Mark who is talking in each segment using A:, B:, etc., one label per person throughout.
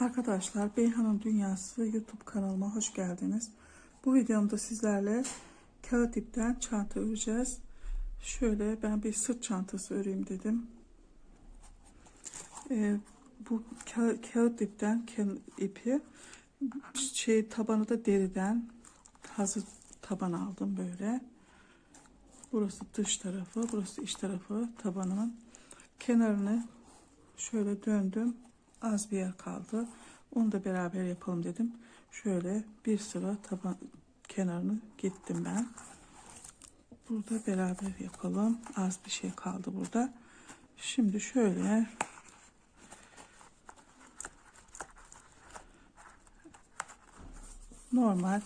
A: Arkadaşlar Beyhan'ın Dünyası YouTube kanalıma hoş geldiniz. Bu videomda sizlerle kağıt ipten çanta öreceğiz. Şöyle ben bir sırt çantası öreyim dedim. Ee, bu ka- kağıt ipten ipi şey tabanı da deriden hazır taban aldım böyle. Burası dış tarafı, burası iç tarafı tabanımın. Kenarını şöyle döndüm. Az bir yer kaldı. Onu da beraber yapalım dedim. Şöyle bir sıra taban kenarını gittim ben. Burada beraber yapalım. Az bir şey kaldı burada. Şimdi şöyle normal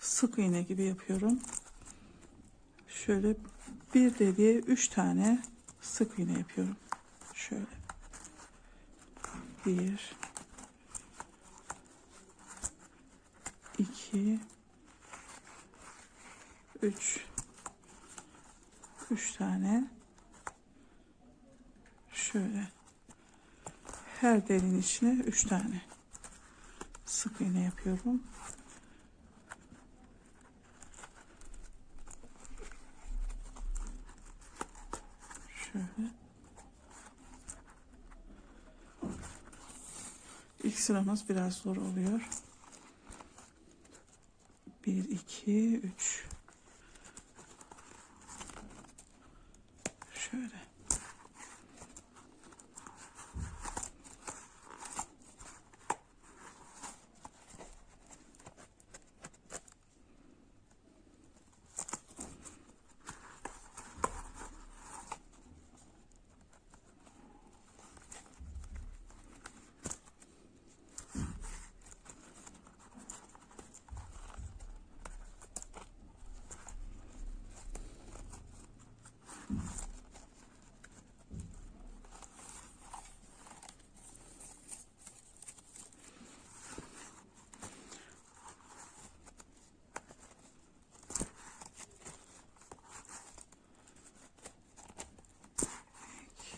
A: sık iğne gibi yapıyorum. Şöyle bir deliğe üç tane sık iğne yapıyorum. Şöyle. Bir. iki, Üç. Üç tane. Şöyle. Her deliğin içine üç tane sık iğne yapıyorum. Şöyle. İlk sıramız biraz zor oluyor. 1 2 3 Şöyle.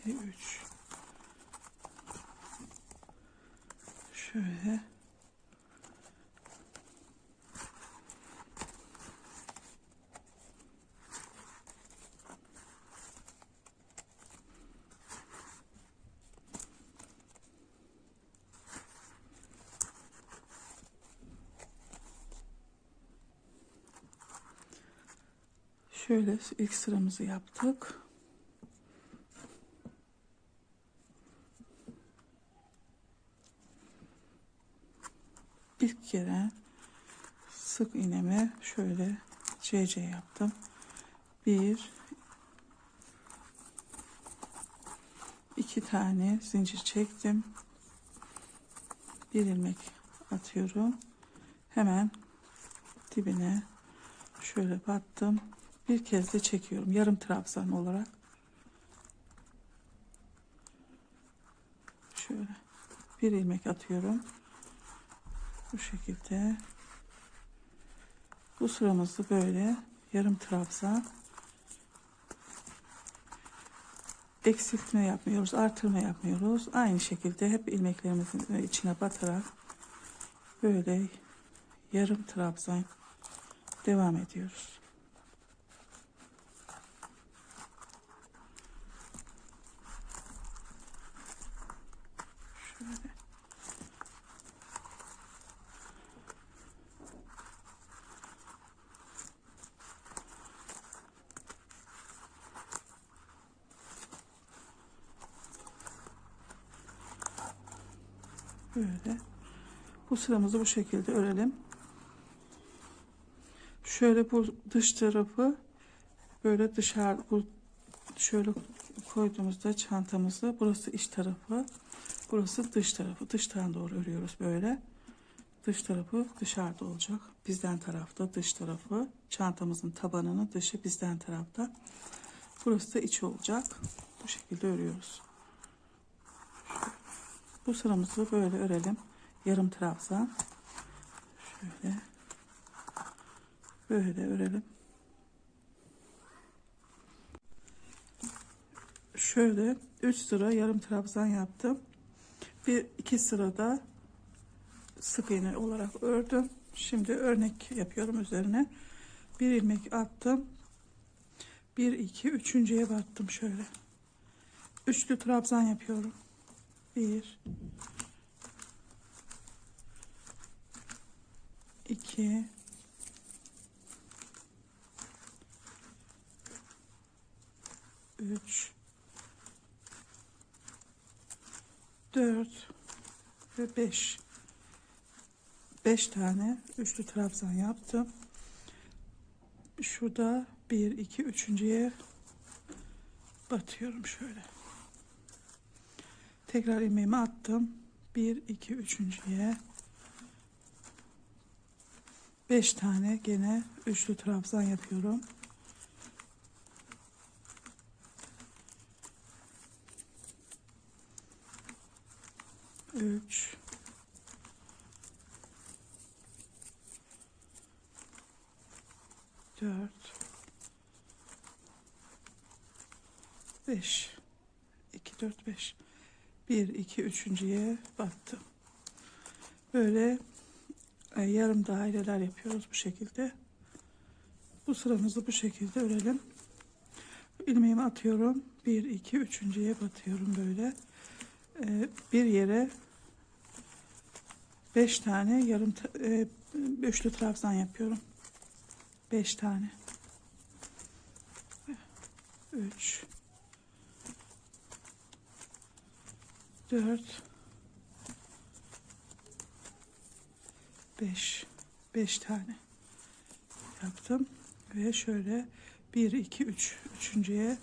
A: İki, üç. Şöyle. Şöyle ilk sıramızı yaptık. Kere sık iğnemi şöyle CC yaptım. Bir iki tane zincir çektim. Bir ilmek atıyorum. Hemen dibine şöyle battım. Bir kez de çekiyorum. Yarım trabzan olarak. Şöyle bir ilmek atıyorum. Bu şekilde. Bu sıramızı böyle yarım trabzan eksiltme yapmıyoruz, artırma yapmıyoruz. Aynı şekilde hep ilmeklerimizin içine batarak böyle yarım trabzan devam ediyoruz. Böyle. Bu sıramızı bu şekilde örelim. Şöyle bu dış tarafı böyle dışarı bu şöyle koyduğumuzda çantamızı burası iç tarafı burası dış tarafı. Dıştan doğru örüyoruz böyle. Dış tarafı dışarıda olacak. Bizden tarafta dış tarafı. Çantamızın tabanını dışı bizden tarafta. Burası da iç olacak. Bu şekilde örüyoruz bu sıramızı böyle örelim. Yarım trabzan. Şöyle. Böyle örelim. Şöyle 3 sıra yarım trabzan yaptım. Bir iki sırada sık iğne olarak ördüm. Şimdi örnek yapıyorum üzerine. Bir ilmek attım. Bir, iki, üçüncüye battım şöyle. Üçlü trabzan yapıyorum. Bir, iki, üç, dört ve beş. Beş tane üçlü trabzan yaptım. Şurada bir, iki, üçüncüye batıyorum şöyle. Tekrar ilmeğimi attım. Bir, iki, üçüncüye. Beş tane gene üçlü trabzan yapıyorum. Üç. Dört. Beş. İki, dört, beş. Bir, iki, üçüncüye battım. Böyle e, yarım daireler yapıyoruz bu şekilde. Bu sıramızı bu şekilde örelim. İlmeğimi atıyorum. Bir, iki, üçüncüye batıyorum böyle. E, bir yere beş tane yarım e, üçlü trabzan yapıyorum. Beş tane. Üç. Dört. Beş. Beş tane yaptım. Ve şöyle bir, iki, üç. Üçüncüye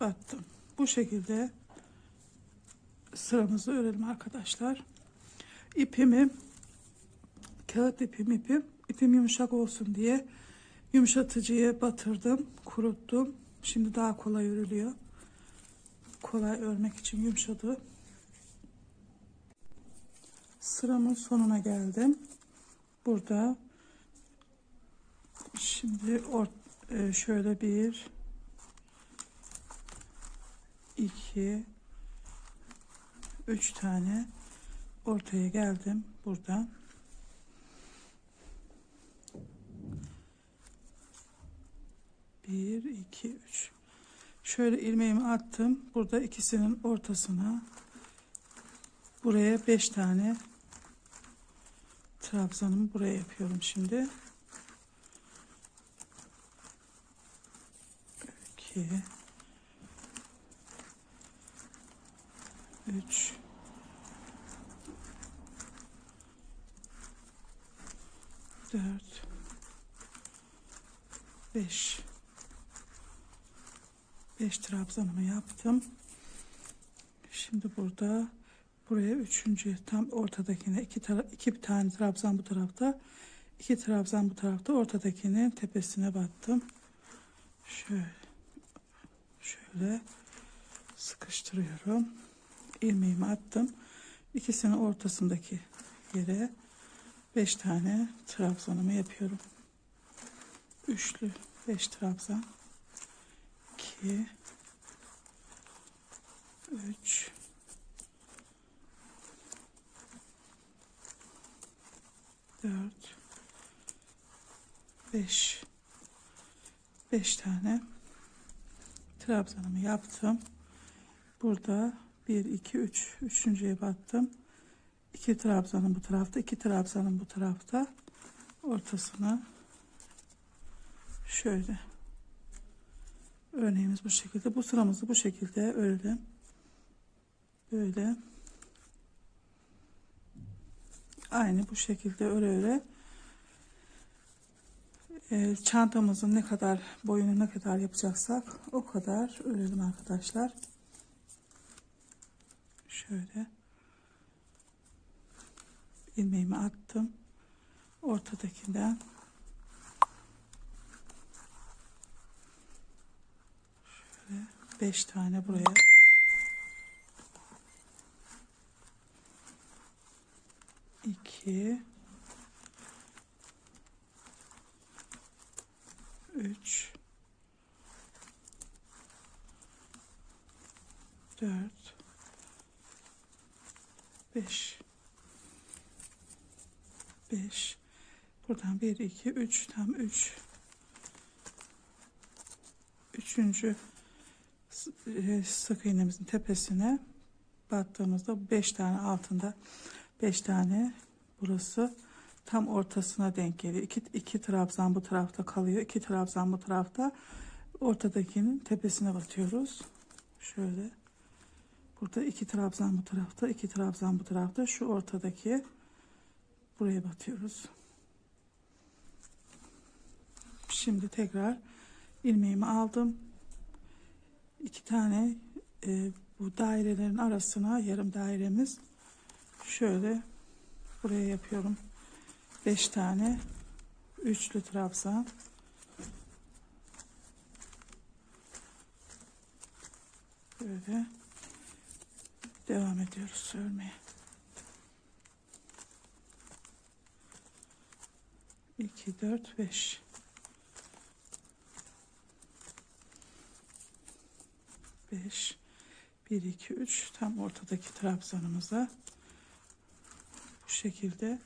A: battım. Bu şekilde sıramızı örelim arkadaşlar. İpimi kağıt ipim ipim ipim yumuşak olsun diye yumuşatıcıya batırdım, kuruttum. Şimdi daha kolay örülüyor. Kolay örmek için yumuşadı. Sıramın sonuna geldim. Burada şimdi or, e, şöyle bir iki üç tane ortaya geldim buradan. Bir, iki, üç. Şöyle ilmeğimi attım. Burada ikisinin ortasına buraya beş tane trabzanımı buraya yapıyorum şimdi. İki, üç, dört, beş. Beş trabzanımı yaptım. Şimdi burada buraya üçüncü tam ortadakine iki, iki tane trabzan bu tarafta iki trabzan bu tarafta ortadakinin tepesine battım. Şöyle şöyle sıkıştırıyorum. ilmeğimi attım. İkisinin ortasındaki yere beş tane trabzanımı yapıyorum. Üçlü beş trabzan. 2 3 4 5 5 tane trabzanımı yaptım. Burada 1 2 3 üçüncüye battım. 2 trabzanım bu tarafta, 2 trabzanım bu tarafta. Ortasına şöyle Örneğimiz bu şekilde. Bu sıramızı bu şekilde örelim. Böyle. Aynı bu şekilde öre öre. E, çantamızın ne kadar boyunu ne kadar yapacaksak o kadar örelim arkadaşlar. Şöyle. ilmeğimi attım. Ortadakinden 5 tane buraya. İki. Üç. Dört. Beş. 5 buradan 1 2 3 tam 3 üçüncü sık iğnemizin tepesine battığımızda 5 tane altında 5 tane burası tam ortasına denk geliyor. 2 iki trabzan bu tarafta kalıyor. 2 trabzan bu tarafta. Ortadakinin tepesine batıyoruz. Şöyle. Burada iki trabzan bu tarafta, iki trabzan bu tarafta. Şu ortadaki buraya batıyoruz. Şimdi tekrar ilmeğimi aldım. İki tane e, bu dairelerin arasına yarım dairemiz şöyle buraya yapıyorum. Beş tane üçlü trabzan. Böyle devam ediyoruz örmeye. 2 4 5 5 1 2 3 tam ortadaki trabzanımıza bu şekilde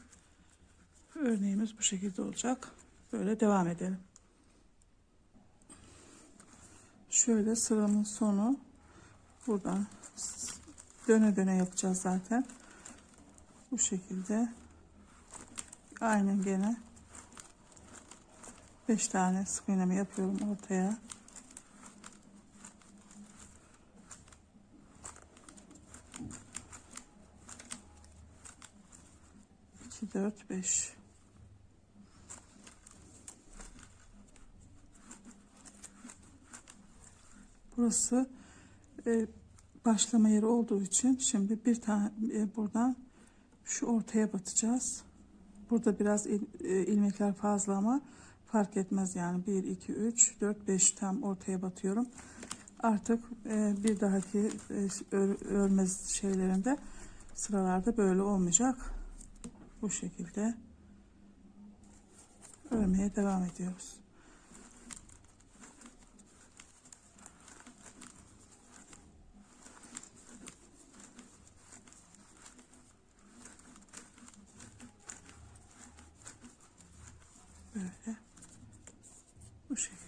A: örneğimiz bu şekilde olacak. Böyle devam edelim. Şöyle sıramın sonu buradan döne döne yapacağız zaten. Bu şekilde aynen gene 5 tane sık iğnemi yapıyorum ortaya. İki, dört, beş. Burası e, başlama yeri olduğu için şimdi bir tane e, buradan şu ortaya batacağız. Burada biraz il, e, ilmekler fazla ama fark etmez yani 1 2 3 4 5 tam ortaya batıyorum. Artık e, bir dahaki e, ör, örme şeylerinde sıralarda böyle olmayacak. Bu şekilde örmeye devam ediyoruz. Böyle. Bu şekilde.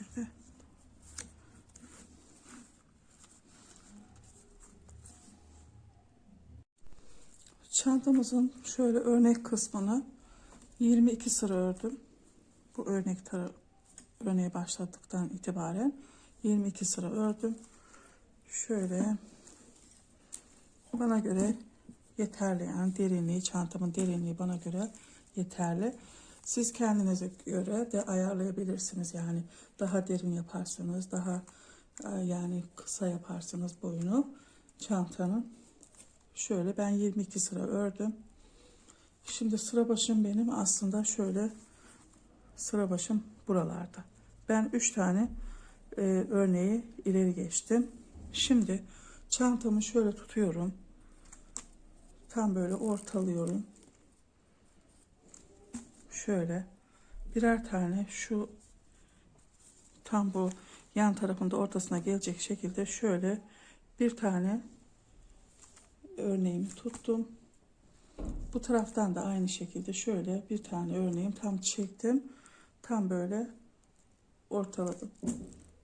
A: Çantamızın şöyle örnek kısmını 22 sıra ördüm. Bu örnek tarı örneği başlattıktan itibaren 22 sıra ördüm. Şöyle bana göre yeterli yani derinliği çantamın derinliği bana göre yeterli. Siz kendinize göre de ayarlayabilirsiniz yani daha derin yaparsanız daha e, yani kısa yaparsınız boyunu çantanın. Şöyle ben 22 sıra ördüm. Şimdi sıra başım benim aslında şöyle sıra başım buralarda. Ben 3 tane e, örneği ileri geçtim. Şimdi çantamı şöyle tutuyorum. Tam böyle ortalıyorum. Şöyle birer tane şu tam bu yan tarafında ortasına gelecek şekilde şöyle bir tane örneğimi tuttum. Bu taraftan da aynı şekilde şöyle bir tane örneğim tam çektim. Tam böyle ortaladım.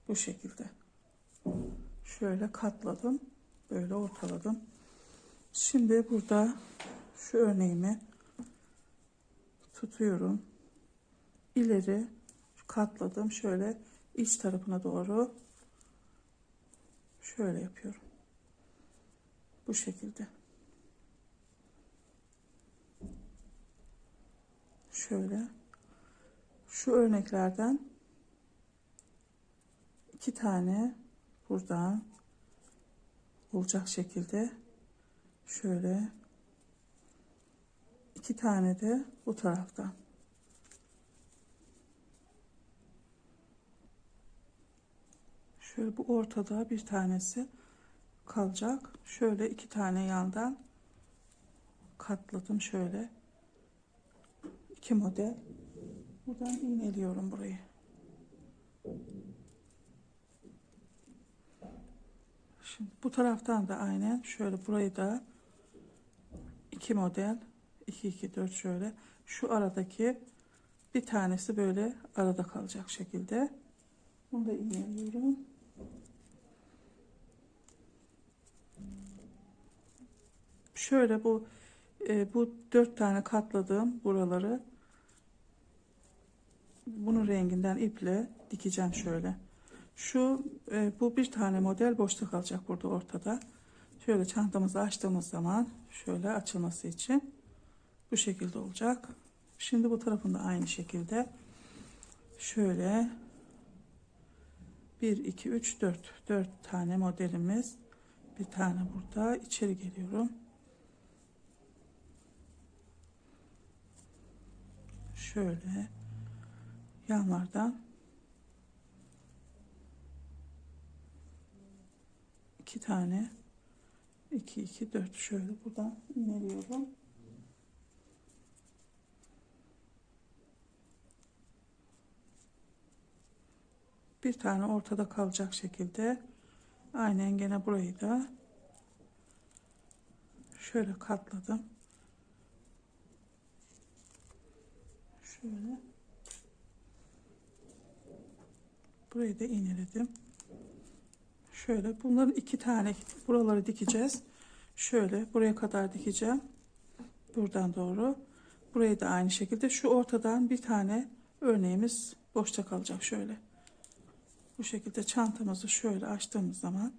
A: Bu şekilde. Şöyle katladım. Böyle ortaladım. Şimdi burada şu örneğimi tutuyorum. İleri katladım. Şöyle iç tarafına doğru şöyle yapıyorum. Bu şekilde. Şöyle. Şu örneklerden iki tane buradan olacak şekilde şöyle iki tane de bu taraftan. Şöyle bu ortada bir tanesi kalacak. Şöyle iki tane yandan katladım şöyle. iki model. Buradan iğneliyorum burayı. Şimdi bu taraftan da aynen şöyle burayı da iki model 2 2 4 şöyle şu aradaki bir tanesi böyle arada kalacak şekilde bunu da iğneliyorum şöyle bu e, bu dört tane katladığım buraları bunun renginden iple dikeceğim şöyle. Şu e, bu bir tane model boşta kalacak burada ortada. Şöyle çantamızı açtığımız zaman şöyle açılması için bu şekilde olacak. Şimdi bu tarafında aynı şekilde şöyle 1 2 3 4 4 tane modelimiz. Bir tane burada. İçeri geliyorum şöyle yanlardan iki tane 2 2 4 şöyle buradan ineriyorum. Bir tane ortada kalacak şekilde aynen gene burayı da şöyle katladım. Şöyle. Burayı da iğneledim. Şöyle bunların iki tane buraları dikeceğiz. Şöyle buraya kadar dikeceğim. Buradan doğru. Burayı da aynı şekilde şu ortadan bir tane örneğimiz boşta kalacak şöyle. Bu şekilde çantamızı şöyle açtığımız zaman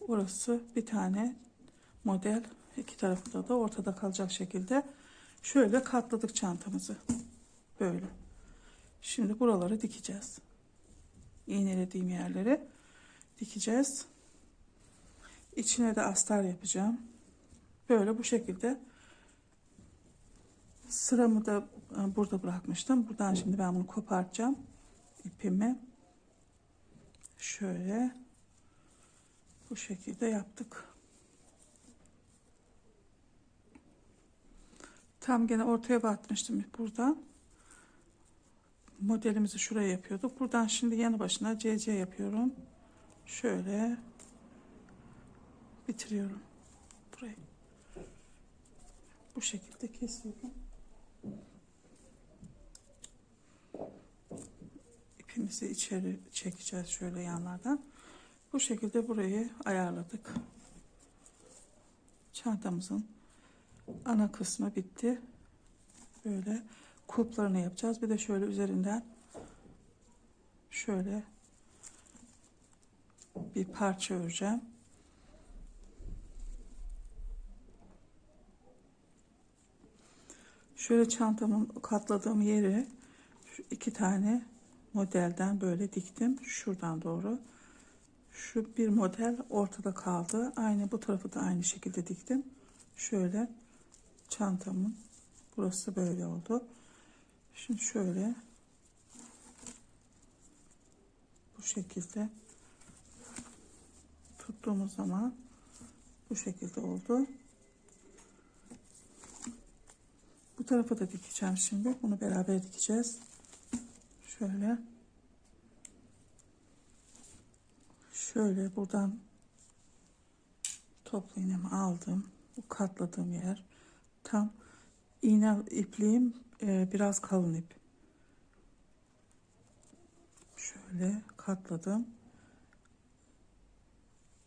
A: orası bir tane model iki tarafında da ortada kalacak şekilde şöyle katladık çantamızı. Böyle. Şimdi buraları dikeceğiz. İğnelediğim yerleri dikeceğiz. İçine de astar yapacağım. Böyle bu şekilde sıramı da e, burada bırakmıştım. Buradan şimdi ben bunu kopartacağım. ipimi şöyle bu şekilde yaptık. Tam gene ortaya batmıştım buradan modelimizi şuraya yapıyorduk. Buradan şimdi yanı başına CC yapıyorum. Şöyle bitiriyorum. Burayı. Bu şekilde kesiyorum. İpimizi içeri çekeceğiz şöyle yanlardan. Bu şekilde burayı ayarladık. Çantamızın ana kısmı bitti. Böyle kulplarını yapacağız. Bir de şöyle üzerinden şöyle bir parça öreceğim. Şöyle çantamın katladığım yeri iki tane modelden böyle diktim. Şuradan doğru. Şu bir model ortada kaldı. Aynı bu tarafı da aynı şekilde diktim. Şöyle çantamın burası böyle oldu. Şimdi şöyle bu şekilde tuttuğumuz zaman bu şekilde oldu. Bu tarafa da dikeceğim şimdi. Bunu beraber dikeceğiz. Şöyle. Şöyle buradan toplu iğnemi aldım. Bu katladığım yer tam iğne ipliğim e, biraz kalın ip. Şöyle katladım.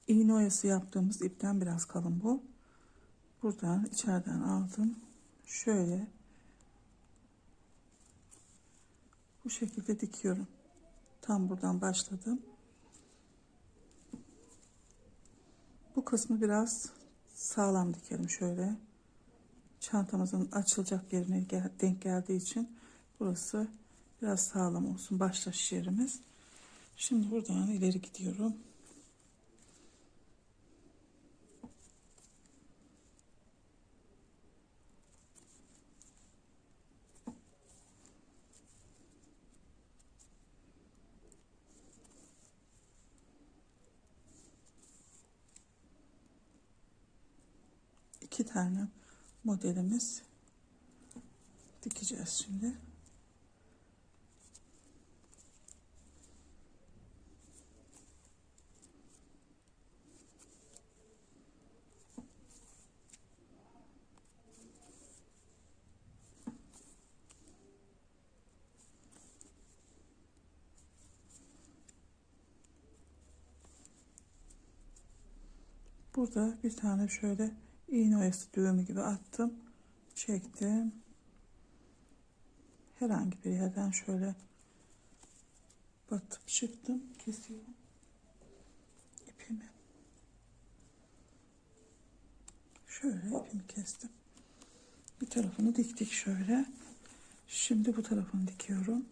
A: İğne oyası yaptığımız ipten biraz kalın bu. Buradan içeriden aldım. Şöyle bu şekilde dikiyorum. Tam buradan başladım. Bu kısmı biraz sağlam dikelim şöyle çantamızın açılacak yerine gel, denk geldiği için burası biraz sağlam olsun başlaş yerimiz. Şimdi buradan ileri gidiyorum. iki tane modelimiz. Dikeceğiz şimdi. Burada bir tane şöyle iğne oyası düğümü gibi attım. Çektim. Herhangi bir yerden şöyle batıp çıktım. Kesiyorum. ipimi. Şöyle ipimi kestim. Bir tarafını diktik şöyle. Şimdi bu tarafını dikiyorum.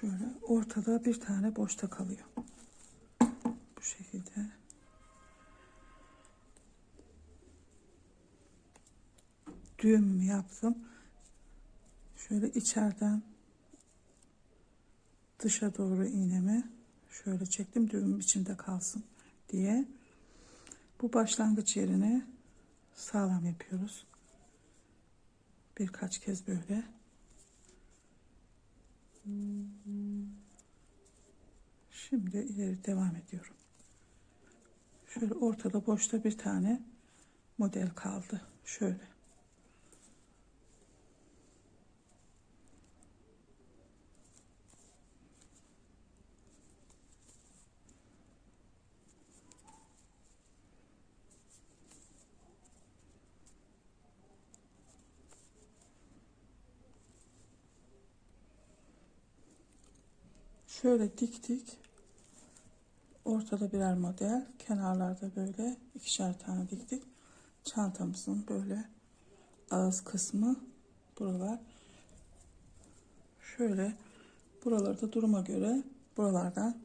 A: Şöyle ortada bir tane boşta kalıyor. Bu şekilde. Düğüm yaptım. Şöyle içeriden dışa doğru iğnemi şöyle çektim düğüm içinde kalsın diye. Bu başlangıç yerini sağlam yapıyoruz. Birkaç kez böyle. Şimdi ileri devam ediyorum. Şöyle ortada boşta bir tane model kaldı. Şöyle. Şöyle diktik. Ortada birer model. Kenarlarda böyle ikişer tane diktik. Çantamızın böyle ağız kısmı buralar. Şöyle buralarda duruma göre buralardan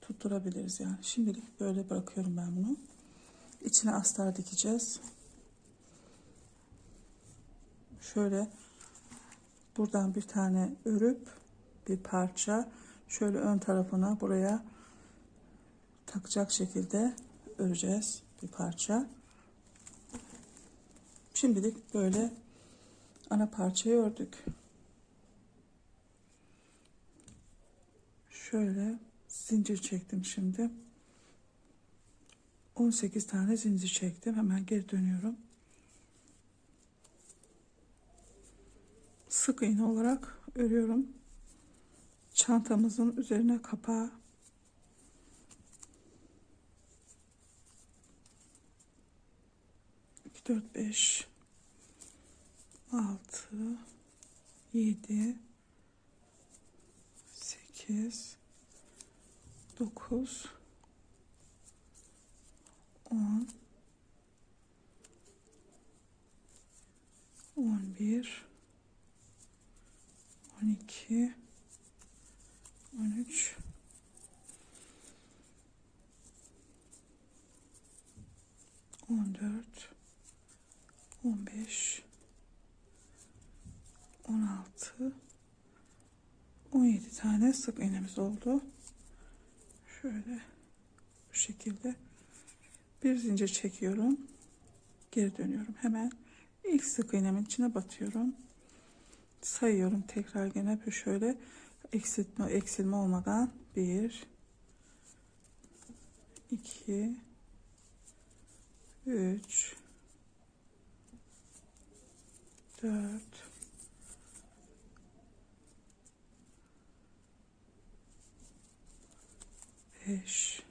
A: tutturabiliriz yani. Şimdilik böyle bırakıyorum ben bunu. İçine astar dikeceğiz. Şöyle buradan bir tane örüp bir parça şöyle ön tarafına buraya takacak şekilde öreceğiz bir parça. Şimdilik böyle ana parçayı ördük. Şöyle zincir çektim şimdi. 18 tane zincir çektim. Hemen geri dönüyorum. Sık iğne olarak örüyorum. Çantamızın üzerine kapağı. 4, 5, 6, 7, 8, 9, 10, 11, 12, 13, 14, 15 16 17 tane sık iğnemiz oldu. Şöyle bu şekilde bir zincir çekiyorum. Geri dönüyorum. Hemen ilk sık iğnemin içine batıyorum. Sayıyorum tekrar gene şöyle eksiltme eksilme olmadan 1 2 3 4 5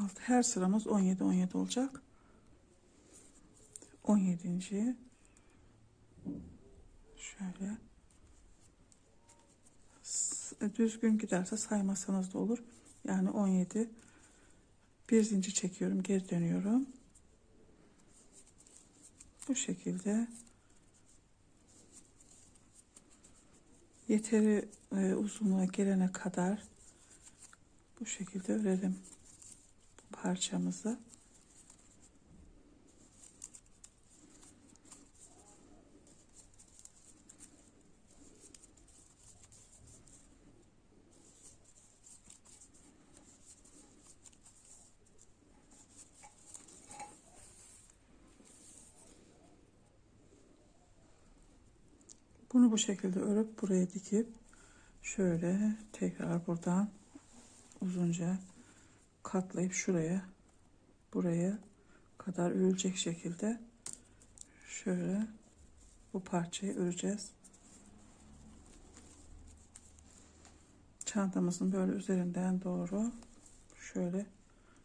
A: 6 her sıramız 17 17 olacak. 17. şöyle düzgün giderse saymasanız da olur. Yani 17 bir zincir çekiyorum geri dönüyorum. Bu şekilde. Yeteri e, uzunluğa gelene kadar bu şekilde örelim parçamızı. Bu şekilde örüp buraya dikip şöyle tekrar buradan uzunca katlayıp şuraya buraya kadar örülecek şekilde şöyle bu parçayı öreceğiz. çantamızın böyle üzerinden doğru şöyle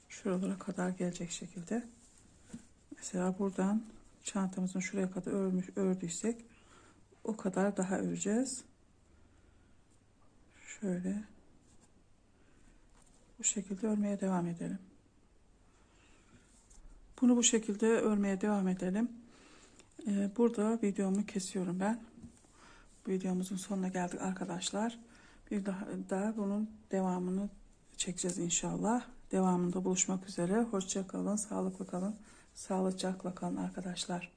A: şuralara kadar gelecek şekilde. Mesela buradan çantamızın şuraya kadar örmüş ördüysek o kadar daha öreceğiz. Şöyle bu şekilde örmeye devam edelim. Bunu bu şekilde örmeye devam edelim. Ee, burada videomu kesiyorum ben. Videomuzun sonuna geldik arkadaşlar. Bir daha, daha bunun devamını çekeceğiz inşallah. Devamında buluşmak üzere. Hoşça kalın, sağlıklı kalın, sağlıcakla kalın arkadaşlar.